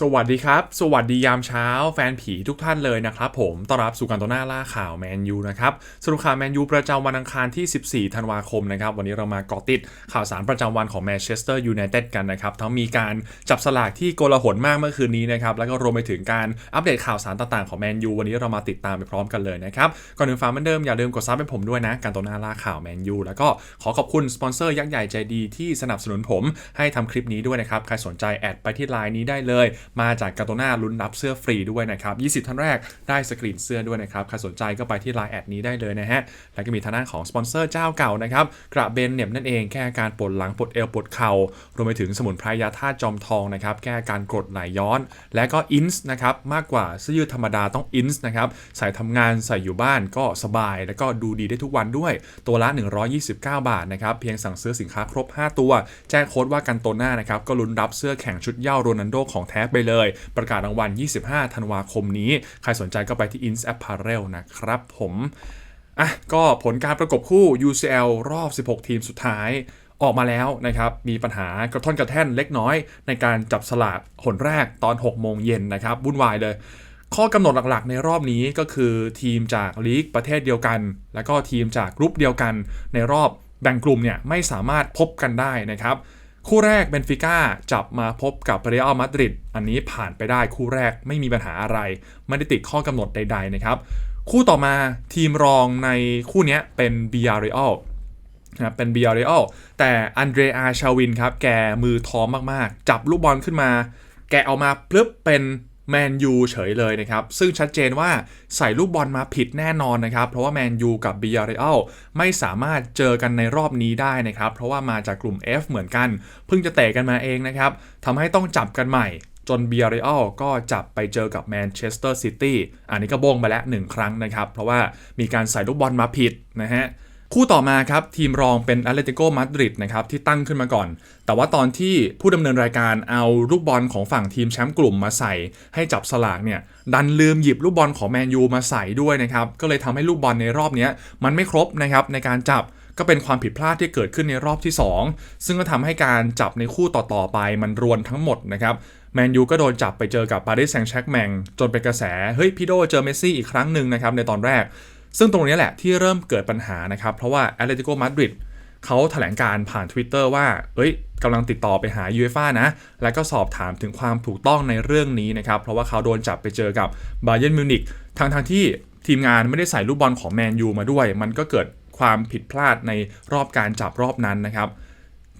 สวัสดีครับ สวัสดียามเช้าแฟนผีทุกท่านเลยนะครับผมต้อนรับสู่การตัวหน้าล่าข่าวแมนยูนะครับสรุปข่าวแมนยูประจำวันอังคารที่ 14 ธันวาคมนะครับ วันนี้เรามาเกาะติดข่าวสารประจำวันของแมนเชสเตอร์ยูไนเต็ดกันนะครับ ทั้งมีการจับสลากที่โกลาหลมากเมื่อคืนนี้นะครับ แล้วก็รวมไปถึงการอัปเดตข่าวสารต่างๆของแมนยูวันนี้เรามาติดตามไปพร้อมกันเลยนะครับก่อนอื่นฟังเหมือนเดิมอย่าลืมกดซับให้ผมด้วยนะการตัวหน้าล่าข่าวแมนยูแล้วก็ขอขอบคุณสปอนเซอร์ยักษ์ใหญ่ใจดีที่สนับสนุนผมให้ทำคลิปนี้ด้วยนะครับใครสนใจแอดไปที่ไลน์นี้ได้เลยมาจากการตัวหน้าลุ้นรับเสื้อฟรีด้วยนะครับ 20 ท่านแรกได้สกรีนเสื้อด้วยนะครับใครสนใจก็ไปที่ไลน์แอดนี้ได้เลยนะฮะ แล้วก็มีทางด้านของสปอนเซอร์เจ้าเก่านะครับกระเบนเน็บนั่นเองแก้อาการปวดหลังปวดเอวปวดเข่ารวมไปถึงสมุนไพรยาธาตุจอมทองนะครับแก้อาการกรดไหลย้อน และก็อินส์นะครับมากกว่าเสื้อยืดธรรมดาต้องอินส์นะครับใส่ทำงานใส่อยู่บ้านก็สบาย แล้วก็ดูดีได้ทุกวันด้วยตัวละ 129 บาทนะครับเพียงสั่งซื้อสินค้าครบ 5 ตัว แจ้งโค้ดว่ากันโตน้านะครับก็ลุ้นรับเสื้อแข่งชุดเย้าโรนัลโดของแท้ไปเลย ประกาศรางวัล 25 ธันวาคมนี้ ใครสนใจก็ไปที่ Ins Apparel นะครับผมอะก็ผลการประกบคู่ UCL รอบ 16 ทีมสุดท้ายออกมาแล้วนะครับ มีปัญหากระท่อนกระแท่นเล็กน้อย ในการจับสลากหนแรกตอน 6 โมงเย็นนะครับวุ่นวายเลย ข้อกำหนดหลักๆ ในรอบนี้ก็คือทีมจากลีกประเทศเดียวกัน แล้วก็ทีมจากกรุ๊ปเดียวกันในรอบแบ่งกลุ่มเนี่ยไม่สามารถพบกันได้นะครับ คู่แรกเบนฟิก้าจับมาพบกับเรอัลมาดริดอันนี้ผ่านไปได้คู่แรกไม่มีปัญหาอะไร ไม่ได้ติดข้อกำหนดใด ๆ นะครับ คู่ต่อมาทีมรองในคู่นี้เป็นบียาเรอัลนะเป็นบียาเรอัลแต่อันเดรอาชาวินครับ แกมือท้อมมากๆ จับลูกบอลขึ้นมา แกเอามาพลึบเป็น แมนยูเฉยเลยนะครับ ซึ่งชัดเจนว่าใส่ลูกบอลมาผิดแน่นอนนะครับ เพราะว่าแมนยูกับบียาเรอัลไม่สามารถเจอกันในรอบนี้ได้นะครับ เพราะว่ามาจากกลุ่ม F เหมือนกัน เพิ่งจะเตะกันมาเองนะครับทำให้ต้องจับกันใหม่จนเบียร์เรอัลก็จับไปเจอกับแมนเชสเตอร์ซิตี้อันนี้ก็โบ้งไปแล้วหนึ่งครั้งนะครับ เพราะว่ามีการใส่ลูกบอลมาผิดนะฮะ คู่ต่อมาครับทีมรองเป็น a t l e t i c o Madrid นะครับที่ตั้งขึ้นมาก่อน แต่ว่าตอนที่ผู้ดำเนินรายการเอาลูกบอลของฝั่งทีมแชมป์กลุ่มมาใส่ ให้จับสลากเนี่ยดันลืมหยิบลูกบอลของแมนยูมาใส่ด้วยนะครับก็เลยทำให้ลูกบอลในรอบนี้มันไม่ครบนะครับในการจับก็เป็นความผิดพลาดที่เกิดขึ้นในรอบที่ 2 ซึ่งก็ทำให้การจับในคู่ต่อๆไปมันรวนทั้งหมดนะครับแมนยูก็โดนจับไปเจอกับปารีสแซงต์แชร์กแมงจนเป็นกระแส เฮ้ยพี่โดเจอเมสซี่อีกครั้งหนึ่งนะครับในตอนแรก ซึ่งตรงนี้แหละที่เริ่มเกิดปัญหานะครับ เพราะว่าแอตเลติโกมาดริดเขาแถลงการผ่าน Twitter ว่า เอ้ยกำลังติดต่อไปหา u e f a นะ แล้วก็สอบถามถึงความถูกต้องในเรื่องนี้นะครับ เพราะว่าเขาโดนจับไปเจอกับบาเย r n m มิวนิกทางทางที่ทีมงานไม่ได้ใส่ลูกบอลของแมนยูมาด้วย มันก็เกิดความผิดพลาดในรอบการจับรอบนั้นนะครับ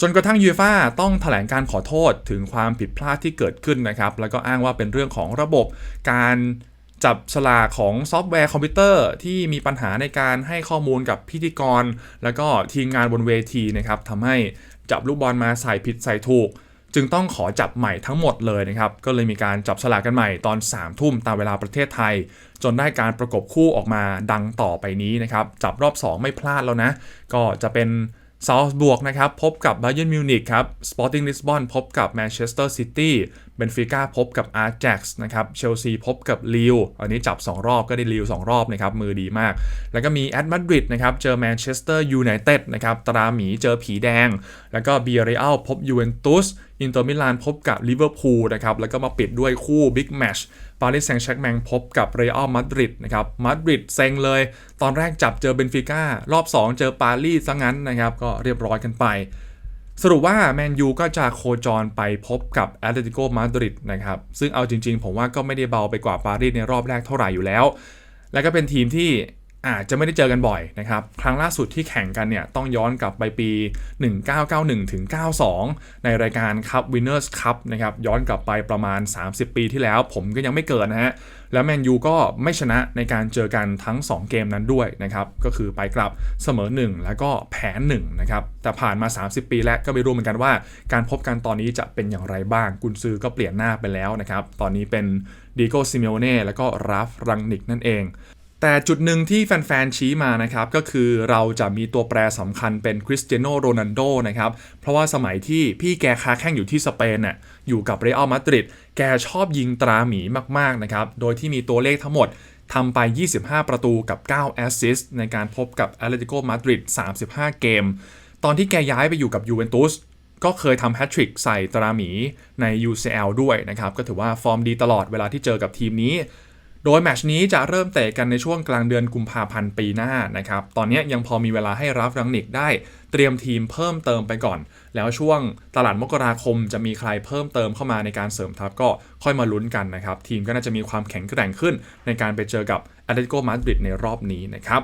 จนกระทั่งยูฟ่าต้องถแถลงการขอโทษถึงความผิดพลาดที่เกิดขึ้นนะครับ แล้วก็อ้างว่าเป็นเรื่องของระบบการ จับฉลากของซอฟต์แวร์คอมพิวเตอร์ที่มีปัญหาในการให้ข้อมูลกับพิธีกร แล้วก็ทีมงานบนเวทีนะครับทำให้จับลูกบอลมาใส่ผิดใส่ถูก จึงต้องขอจับใหม่ทั้งหมดเลยนะครับ ก็เลยมีการจับฉลากกันใหม่ตอน3ามทุ่มตามเวลาประเทศไทย จนได้การประกบคู่ออกมาดังต่อไปนี้นะครับ จับรอบ 2 ไม่พลาดแล้วนะ ก็จะเป็นซาวส์บวกนะครับ พบกับไบเ e นมิวนิกครับสปอร์ติ้งลิสบอนพบกับแมนเชสเตอร์ซิตี้เบนฟิก้าพบกับอาร์แจ็กส์นะครับเชลซีพบกับลิวอันนี้จับ 2 รอบก็ได้ลิว2รอบนะครับมือดีมาก แล้วก็มีแอตมาดริดนะครับเจอแมนเชสเตอร์ยูไนเต็ดนะครับตราหมีเจอผีแดง แล้วก็เบียร์เรอัลพบยูเวนตุสอินเตอร์มิลานพบกับลิเวอร์พูลนะครับแล้วก็มาปิดด้วยคู่บิ๊กแมชปารีสแซงต์แชร์กแมงพบกับเรอัลมาดริดนะครับมาดริดเซ็งเลย ตอนแรกจับเจอเบนฟิก้ารอบ 2 เจอปารีสซะงั้นนะครับก็เรียบร้อยกันไป สรุปว่าแมนยูก็จะโคจรไปพบกับแอตเลติโกมาดริดนะครับ ซึ่งเอาจริง ๆ ผมว่าก็ไม่ได้เบาไปกว่าปารีสในรอบแรกเท่าไหร่อยู่แล้ว และก็เป็นทีมที่อาจจะไม่ได้เจอกันบ่อยนะครับ ครั้งล่าสุดที่แข่งกันเนี่ย ต้องย้อนกลับไปปี 1991ถึง92 ในรายการ Cup Winners Cup นะครับ ย้อนกลับไปประมาณ 30 ปีที่แล้ว ผมก็ยังไม่เกิดนะฮะ แล้วแมนยูก็ไม่ชนะในการเจอกันทั้ง 2 เกมนั้นด้วยนะครับก็คือไปกลับเสมอ 1 แล้วก็แพ้1นะครับแต่ผ่านมา 30 ปีแล้วก็ไม่รู้เหมือนกันว่า การพบกันตอนนี้จะเป็นอย่างไรบ้าง กุนซือก็เปลี่ยนหน้าไปแล้วนะครับตอนนี้เป็นดิโกซิเมโอเน่แล้วก็ราฟรังนิกนั่นเอง แต่จุดหนึ่งที่แฟนๆ ชี้มานะครับ ก็คือเราจะมีตัวแปรสำคัญเป็นคริสเตียโนโรนัลโดนะครับ เพราะว่าสมัยที่พี่แกค้าแข่งอยู่ที่สเปนน่ะอยู่กับเรอัลมาดริดแกชอบยิงตราหมีมาก ๆ นะครับ โดยที่มีตัวเลขทั้งหมดทำไป 25 ประตูกับ 9 แอสซิสต์ในการพบกับแอตเลติโกมาดริด35 เกม ตอนที่แกย้ายไปอยู่กับยูเวนตุสก็เคยทำแฮตทริกใส่ตราหมีใน UCL ด้วยนะครับ ก็ถือว่าฟอร์มดีตลอดเวลาที่เจอกับทีมนี้ โดยแมชนี้จะเริ่มเตะกันในช่วงกลางเดือนกุมภาพันธ์ปีหน้านะครับ ตอนนี้ยังพอมีเวลาให้รับรังนิกได้เตรียมทีมเพิ่มเติมไปก่อน แล้วช่วงตลาดมกราคมจะมีใครเพิ่มเติมเข้ามาในการเสริมทัพก็ค่อยมาลุ้นกันนะครับ ทีมก็น่าจะมีความแข็งแกร่งขึ้น ในการไปเจอกับอ t l e t i c o Madrid ในรอบนี้นะครับ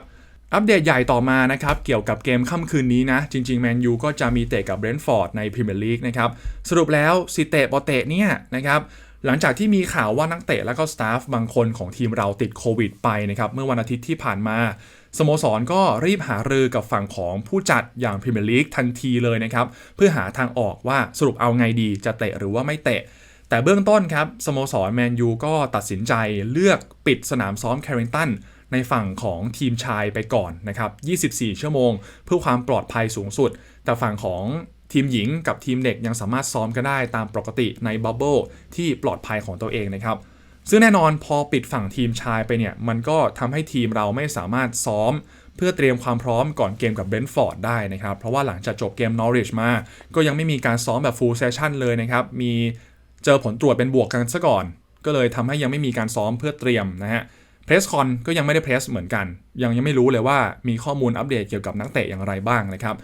อัปเดตใหญ่ต่อมานะครับ เกี่ยวกับเกมค่ำคืนนี้นะ จริงๆ แมนยูก็จะมีเตะกับเบรนท์ฟอร์ดในพรีเมียร์ลีกนะครับ สรุปแล้วสิเตะปอเตะเนี่ยนะครับ หลังจากที่มีข่าวว่านักเตะและก็สตาฟบางคนของทีมเราติดโควิดไปนะครับเมื่อวันอาทิตย์ที่ผ่านมาสโมสรก็รีบหารือกับฝั่งของผู้จัดอย่างพรีเมียร์ลีกทันทีเลยนะครับ เพื่อหาทางออกว่าสรุปเอาไงดีจะเตะหรือว่าไม่เตะ แต่เบื้องต้นครับสโมสรแมนยูก็ตัดสินใจเลือกปิดสนามซ้อมแคริงตันในฝั่งของทีมชายไปก่อนนะครับ 24 ชั่วโมง เพื่อความปลอดภัยสูงสุด แต่ฝั่งของ ทีมหญิงกับทีมเด็กยังสามารถซ้อมกันได้ตามปกติในบับเบิลที่ปลอดภัยของตัวเองนะครับ ซึ่งแน่นอนพอปิดฝั่งทีมชายไปเนี่ย มันก็ทำให้ทีมเราไม่สามารถซ้อม เพื่อเตรียมความพร้อมก่อนเกมกับเบนฟอร์ดได้นะครับ เพราะว่าหลังจากจบเกมนอริชมา ก็ยังไม่มีการซ้อมแบบฟูลเซสชั่นเลยนะครับ มีเจอผลตรวจเป็นบวกกันซะก่อน ก็เลยทำให้ยังไม่มีการซ้อมเพื่อเตรียมนะฮะเพรสคอนก็ยังไม่ได้เพรสเหมือนกัน ยังยังไม่รู้เลยว่ามีข้อมูลอัปเดตเกี่ยวกับนักเตะอย่างไรบ้างนะครับ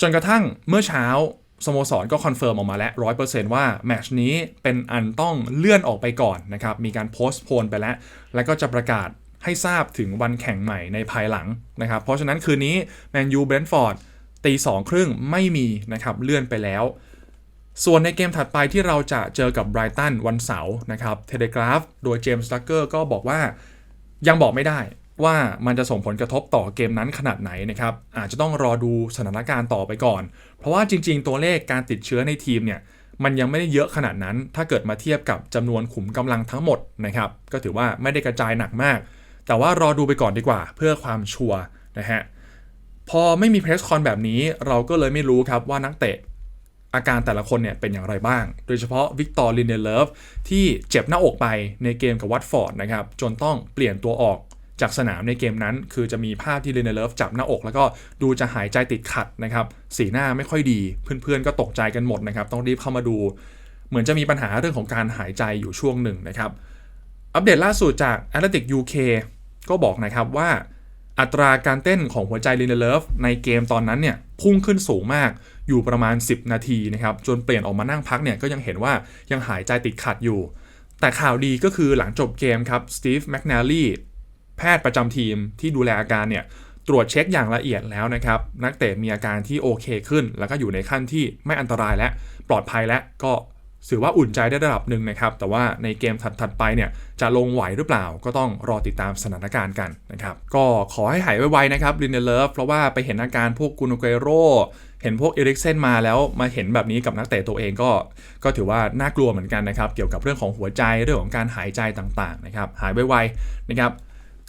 จนกระทั่งเมื่อเช้าสโมสรก็คอนเฟิร์มออกมาแล้วร้อยเปอร์เซนต์ว่าแมชนี้เป็นอันต้องเลื่อนออกไปก่อนนะครับ มีการโพสต์โพนไปแล้ว แล้วก็จะประกาศให้ทราบถึงวันแข่งใหม่ในภายหลังนะครับ เพราะฉะนั้นคืนนี้แมนยูเบรนท์ฟอร์ดตีสองครึ่งไม่มีนะครับ เลื่อนไปแล้ว ส่วนในเกมถัดไปที่เราจะเจอกับไบรตันวันเสาร์นะครับเทเลกราฟโดยเจมส์ดักเกอร์ก็บอกว่ายังบอกไม่ได้ ว่ามันจะส่งผลกระทบต่อเกมนั้นขนาดไหนนะครับอาจจะต้องรอดูสถานการณ์ต่อไปก่อน เพราะว่าจริง ๆ ตัวเลขการติดเชื้อในทีมเนี่ยมันยังไม่ได้เยอะขนาดนั้น ถ้าเกิดมาเทียบกับจำนวนขุมกำลังทั้งหมดนะครับก็ถือว่าไม่ได้กระจายหนักมาก แต่ว่ารอดูไปก่อนดีกว่า เพื่อความชัวร์นะฮะพอไม่มีเพรสคอนแบบนี้เราก็เลยไม่รู้ครับว่านักเตะอาการแต่ละคนเนี่ยเป็นอย่างไรบ้าง โดยเฉพาะวิกตอร์ลินเดเลฟที่เจ็บหน้าอกไปในเกมกับวัตฟอร์ดนะครับจนต้องเปลี่ยนตัวออก จากสนามในเกมนั้น คือจะมีภาพที่เลนเดเลฟจับหน้าอก แล้วก็ดูจะหายใจติดขัดนะครับ สีหน้าไม่ค่อยดี เพื่อนๆก็ตกใจกันหมดนะครับ ต้องรีบเข้ามาดู เหมือนจะมีปัญหาเรื่องของการหายใจอยู่ช่วงหนึ่งนะครับ อัปเดตล่าสุดจาก a t l e t i c UK ก็บอกนะครับว่าอัตราการเต้นของหัวใจลินเดเลฟในเกมตอนนั้นเนี่ยพุ่งขึ้นสูงมากอยู่ประมาณ 10 นาทีนะครับจนเปลี่ยนออกมานั่งพักเนี่ยก็ยังเห็นว่ายังหายใจติดขัดอยู่ แต่ข่าวดีก็คือหลังจบเกมครับสตีฟแมคนาลี แพทย์ประจำทีมที่ดูแลอาการเนี่ยตรวจเช็คอย่างละเอียดแล้วนะครับ นักเตะมีอาการที่โอเคขึ้น แล้วก็อยู่ในขั้นที่ไม่อันตรายและปลอดภัยและก็ถือว่าอุ่นใจได้ระดับหนึ่งนะครับ แต่ว่าในเกมถัดๆไปเนี่ยจะลงไหวหรือเปล่า ก็ต้องรอติดตามสถานการณ์กันนะครับ ก็ขอให้หายไวๆนะครับลินเดเลฟเพราะว่าไปเห็นอาการพวกกุนเกโรเห็นพวกเอริกเซนมาแล้วมาเห็นแบบนี้กับนักเตะตัวเองก็ ก็ถือว่าน่ากลัวเหมือนกันนะครับ เกี่ยวกับเรื่องของหัวใจเรื่องของการหายใจต่างๆนะครับหายไวๆนะครับ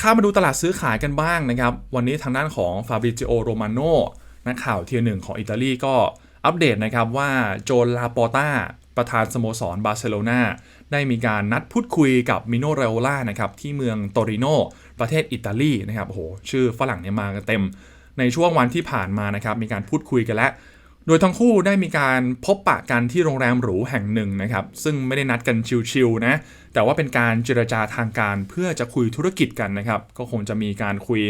ข้ามาดูตลาดซื้อขายกันบ้างนะครับ วันนี้ทางด้านของฟาบริจิโอโรมาโนนักข่าวเทียร์หนึ่งของอิตาลีก็อัปเดตนะครับว่าโจลาปอต้าประธานสโมสรบาร์เซโลนาได้มีการนัดพูดคุยกับมิโนเรโอล่านะครับที่เมืองโตริโนประเทศอิตาลีนะครับโอ้โหชื่อฝรั่งเนี่ยมากันเต็ม ในช่วงวันที่ผ่านมานะครับมีการพูดคุยกันแล้ว โดยทั้งคู่ได้มีการพบปะกันที่โรงแรมหรูแห่งหนึ่งนะครับ ซึ่งไม่ได้นัดกันชิวๆนะ แต่ว่าเป็นการเจรจาทางการเพื่อจะคุยธุรกิจกันนะครับ ก็คงจะมีการคุย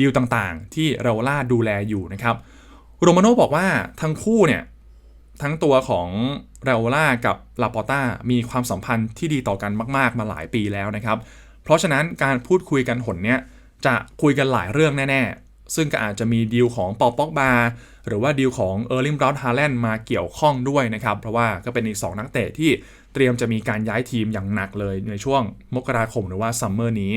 ดีลต่างๆ ที่เราล่าดูแลอยู่นะครับโรมาโนบอกว่าทั้งคู่เนี่ยทั้งตัวของเรโอล่ากับลาปอต้ามีความสัมพันธ์ที่ดีต่อกันมาก ๆ มาหลายปีแล้วนะครับ เพราะฉะนั้นการพูดคุยกันหนเนี้ยจะคุยกันหลายเรื่องแน่ ๆ ซึ่งก็อาจจะมีดีลของปอปอกบา หรือว่าดีลของเออร์ลิงบราวน์ฮาแลนด์มาเกี่ยวข้องด้วยนะครับ เพราะว่าก็เป็นอีก 2 นักเตะที่เตรียมจะมีการย้ายทีมอย่างหนักเลยในช่วงมกราคมหรือว่าซัมเมอร์นี้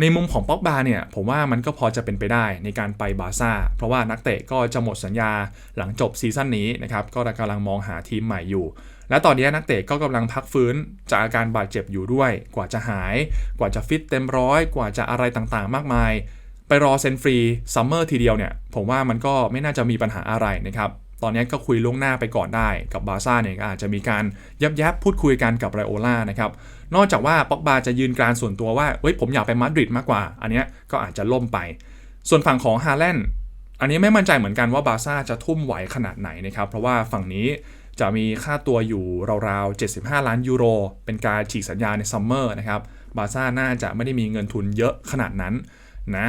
ในมุมของป็อกบาเนี่ยผมว่ามันก็พอจะเป็นไปได้ในการไปบาซ่าเพราะว่านักเตะก็จะหมดสัญญาหลังจบซีซั่นนี้นะครับก็กำลังมองหาทีมใหม่อยู่และตอนนี้นักเตะก็กำลังพักฟื้นจากอาการบาดเจ็บอยู่ด้วย กว่าจะหาย กว่าจะฟิตเต็มร้อย กว่าจะอะไรต่างๆ มากมาย ไปรอเซ็นฟรีซัมเมอร์ทีเดียวเนี่ยผมว่ามันก็ไม่น่าจะมีปัญหาอะไรนะครับตอนนี้ก็คุยล่วงหน้าไปก่อนได้กับบาซ่าเนี่ยก็อาจจะมีการยับยับพูดคุยกันกับไรโอล่านะครับนอกจากว่าป็อกบาจะยืนกรานส่วนตัวว่าเฮ้ยผมอยากไปมาดริดมากกว่า อันนี้ก็อาจจะล่มไป ส่วนฝั่งของฮาแลนด์อันนี้ไม่มั่นใจเหมือนกันว่าบาร์ซ่าจะทุ่มไหวขนาดไหนนะครับเพราะว่าฝั่งนี้จะมีค่าตัวอยู่ราวๆ 75 ล้านยูโร เป็นการฉีกสัญญาในซัมเมอร์นะครับบาร์ซ่าน่าจะไม่ได้มีเงินทุนเยอะขนาดนั้นนะ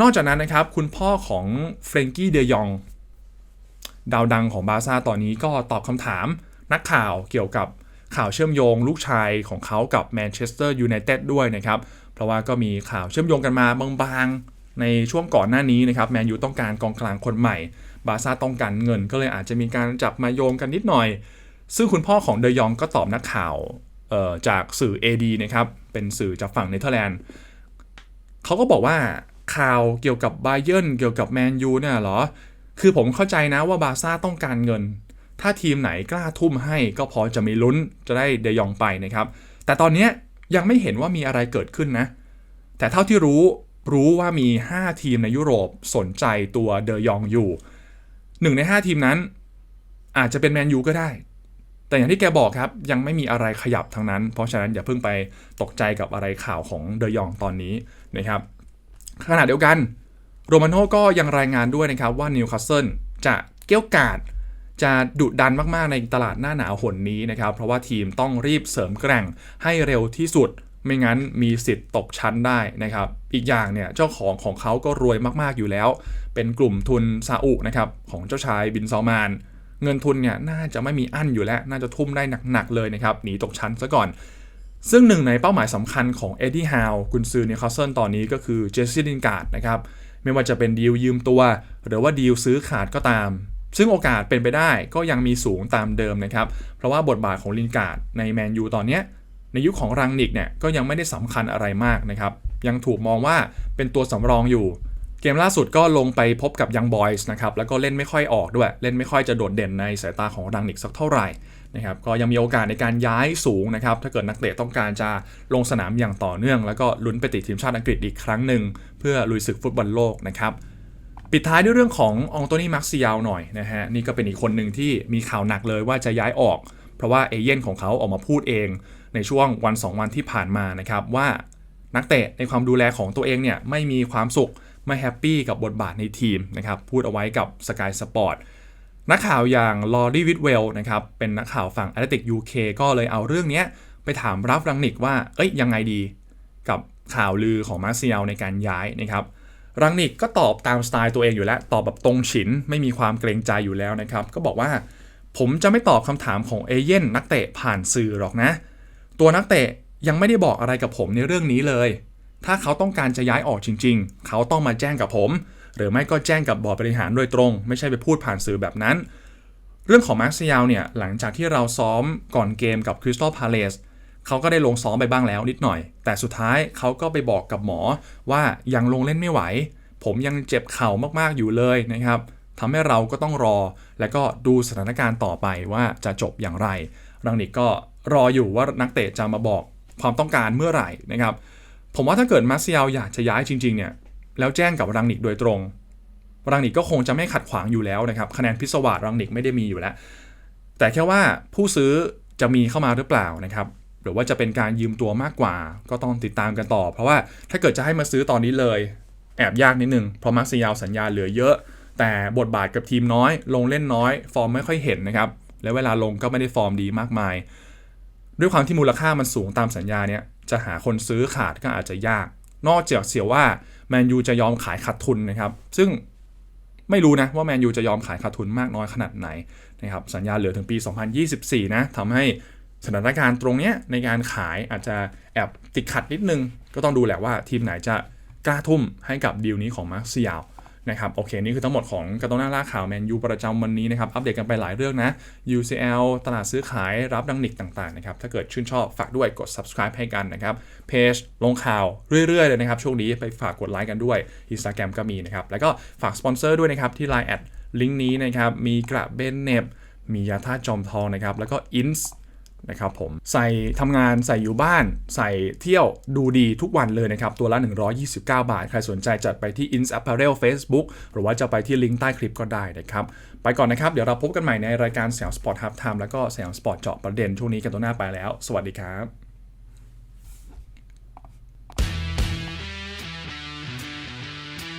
นอกจากนั้นนะครับคุณพ่อของเฟรนกี้เดยองดาวดังของบาซ่าตอนนี้ก็ตอบคำถามนักข่าวเกี่ยวกับข่าวเชื่อมโยงลูกชายของเขากับแมนเชสเตอร์ยูไนเต็ดด้วยนะครับ เพราะว่าก็มีข่าวเชื่อมโยงกันมาบางๆ ในช่วงก่อนหน้านี้นะครับแมนยูต้องการกองกลางคนใหม่ บาซ่าต้องการเงิน ก็เลยอาจจะมีการจับมาโยงกันนิดหน่อย ซึ่งคุณพ่อของเดยองก็ตอบนักข่าวจากสื่อ AD นะครับเป็นสื่อจากฝั่งเนเธอร์แลนด์เขาก็บอกว่า ข่าวเกี่ยวกับบาเยิร์นเกี่ยวกับแมนยูเนี่ยเหรอ คือผมเข้าใจนะว่าบาซ่าต้องการเงิน ถ้าทีมไหนกล้าทุ่มให้ก็พอจะมีลุ้นจะได้เดยองไปนะครับ แต่ตอนนี้ยังไม่เห็นว่ามีอะไรเกิดขึ้นนะ แต่เท่าที่รู้รู้ว่ามี 5 ทีมในยุโรปสนใจตัวเดยองอยู่หนึ่งใน 5 ทีมนั้น อาจจะเป็นแมนยูก็ได้ แต่อย่างที่แกบอกครับ ยังไม่มีอะไรขยับทั้งนั้น เพราะฉะนั้นอย่าเพิ่งไปตกใจกับอะไรข่าวของเดยองตอนนี้นะครับ ขณะเดียวกันโรมาโน่ก็ยังรายงานด้วยนะครับว่านิวคาสเซิลจะเกี้ยวกาดจะดุดันมากๆในตลาดหน้าหนาวหนนี้นะครับ เพราะว่าทีมต้องรีบเสริมแกร่งให้เร็วที่สุด ไม่งั้นมีสิทธิ์ตกชั้นได้นะครับ อีกอย่างเนี่ยเจ้าของของเขาก็รวยมากๆอยู่แล้ว เป็นกลุ่มทุนซาอุนะครับของเจ้าชายบินซอมาน เงินทุนเนี่ยน่าจะไม่มีอั้นอยู่แล้ว น่าจะทุ่มได้หนักๆเลยนะครับหนีตกชั้นซะก่อน ซึ่งหนึ่งในเป้าหมายสำคัญของเอ็ดดี้ฮาวกุนซือนิวคาสเซิลตอนนี้ก็คือเจสซี่ลินการ์ดนะครับไม่ว่าจะเป็นดีลยืมตัว หรือว่าดีลซื้อขาดก็ตาม ซึ่งโอกาสเป็นไปได้ก็ยังมีสูงตามเดิมนะครับ เพราะว่าบทบาทของลินการ์ดในแมนยูตอนนี้ในยุคขของรังนิกเนี่ยก็ยังไม่ได้สำคัญอะไรมากนะครับ ยังถูกมองว่าเป็นตัวสำรองอยู่ เกมล่าสุดก็ลงไปพบกับยังบอยส์นะครับแล้วก็เล่นไม่ค่อยออกด้วย เล่นไม่ค่อยจะโดดเด่นในสายตาของรังนิกสักเท่าไหร่ นะครับก็ยังมีโอกาสในการย้ายสูงนะครับถ้าเกิดนักเตะต้องการจะลงสนามอย่างต่อเนื่อง แล้วก็ลุ้นไปติดทีมชาติอังกฤษอีกครั้งหนึ่งเพื่อลุยศึกฟุตบอลโลกนะครับปิดท้ายด้วยเรื่องขององโตนี่มาร์คซิยาวหน่อยนะฮะนี่ก็เป็นอีกคนหนึ่งที่มีข่าวหนักเลยว่าจะย้ายออก เพราะว่าเอเย่นของเขาออกมาพูดเองในช่วงวัน 2 วันที่ผ่านมานะครับว่านักเตะในความดูแลของตัวเองเนี่ยไม่มีความสุขไม่แฮปปี้กับบทบาทในทีมนะครับพูดเอาไว้กับ Sky Sport นักข่าวอย่างลอรี่วิทเวลนะครับเป็นนักข่าวฝั่ง a t l e t i c UK ก็เลยเอาเรื่องนี้ไปถามรับรังนิกว่า เอ้ยยังไงดี กับข่าวลือของมาเซียลในการย้ายนะครับรังนิกก็ตอบตามสไตล์ตัวเองอยู่แล้ว ตอบแบบตรงฉินไม่มีความเกรงใจอยู่แล้วนะครับ ก็บอกว่า ผมจะไม่ตอบคำถามของเอเย่นนักเตะผ่านสื่อหรอกนะ ตัวนักเตะยังไม่ได้บอกอะไรกับผมในเรื่องนี้เลย ถ้าเขาต้องการจะย้ายออกจริง ๆ เขาต้องมาแจ้งกับผม หรือไม่ก็แจ้งกับบอร์ดบริหารโดยตรง ไม่ใช่ไปพูดผ่านสื่อแบบนั้น เรื่องของมาร์คเซียลเนี่ยหลังจากที่เราซ้อมก่อนเกมกับคริสตัลพาเลสเขาก็ได้ลงซ้อมไปบ้างแล้วนิดหน่อย แต่สุดท้ายเขาก็ไปบอกกับหมอว่ายังลงเล่นไม่ไหว ผมยังเจ็บเข่ามากๆอยู่เลยนะครับทำให้เราก็ต้องรอ และก็ดูสถานการณ์ต่อไปว่าจะจบอย่างไร รังนิกก็รออยู่ว่านักเตะจะมาบอกความต้องการเมื่อไหร่นะครับ ผมว่าถ้าเกิดมาเซียลอยากจะย้ายจริงๆเนี่ย แล้วแจ้งกับรังนิกโดยตรง รังนิกก็คงจะไม่ขัดขวางอยู่แล้วนะครับคะแนนพิศวาสรังนิกไม่ได้มีอยู่แล้ว แต่แค่ว่าผู้ซื้อจะมีเข้ามาหรือเปล่านะครับหรือว่าจะเป็นการยืมตัวมากกว่า ก็ต้องติดตามกันต่อ เพราะว่าถ้าเกิดจะให้มาซื้อตอนนี้เลย แอบยากนิดนึงเพราะมาร์เซียลสัญญาเหลือเยอะ แต่บทบาทกับทีมน้อย ลงเล่นน้อย ฟอร์มไม่ค่อยเห็นนะครับและเวลาลงก็ไม่ได้ฟอร์มดีมากมาย ด้วยความที่มูลค่ามันสูงตามสัญญาเนี่ยจะหาคนซื้อขาดก็อาจจะยาก นอกจากเสียว่า แมนยูจะยอมขายขาดทุนนะครับ ซึ่งไม่รู้นะว่าแมนยูจะยอมขายขาดทุนมากน้อยขนาดไหนนะครับสัญญาเหลือถึงปี 2024 นะทำให้สถานการณ์ตรงนี้ในการขายอาจจะแอบติดขัดนิดนึง ก็ต้องดูแหละว่าทีมไหนจะกล้าทุ่มให้กับดีลนี้ของมาร์เซียล นะครับโอเค นี่คือทั้งหมดของกระต้นหน้าล่าข่าวแมนยูประจำวันนี้นะครับ อัปเดตกันไปหลายเรื่องนะ UCL ตลาดซื้อขายรับดังนิกต่างๆนะครับ ถ้าเกิดชื่นชอบฝากด้วยกด subscribe ให้กันนะครับ เพจลงข่าวเรื่อยๆเลยนะครับ ช่วงนี้ไปฝากกดไลค์กันด้วย Instagram ก็มีนะครับ แล้วก็ฝากสปอนเซอร์ด้วยนะครับที่ Line แอดลิงก์นี้นะครับมีกระเบนเนบมียาท่าจอมทองนะครับแล้วก็อินส์ นะครับผมใส่ทำงานใส่อยู่บ้าน ใส่เที่ยวดูดีทุกวันเลยนะครับ ตัวละ 129 บาท ใครสนใจจัดไปที่ Ins Apparel Facebook หรือว่าจะไปที่ลิงก์ใต้คลิปก็ได้นะครับ ไปก่อนนะครับ เดี๋ยวเราพบกันใหม่ในรายการแสงสปอร์ตฮับไทม์แล้วก็แสงสปอร์ตเจาะประเด็นช่วงนี้กันตัวหน้าไปแล้ว สวัสดีครับ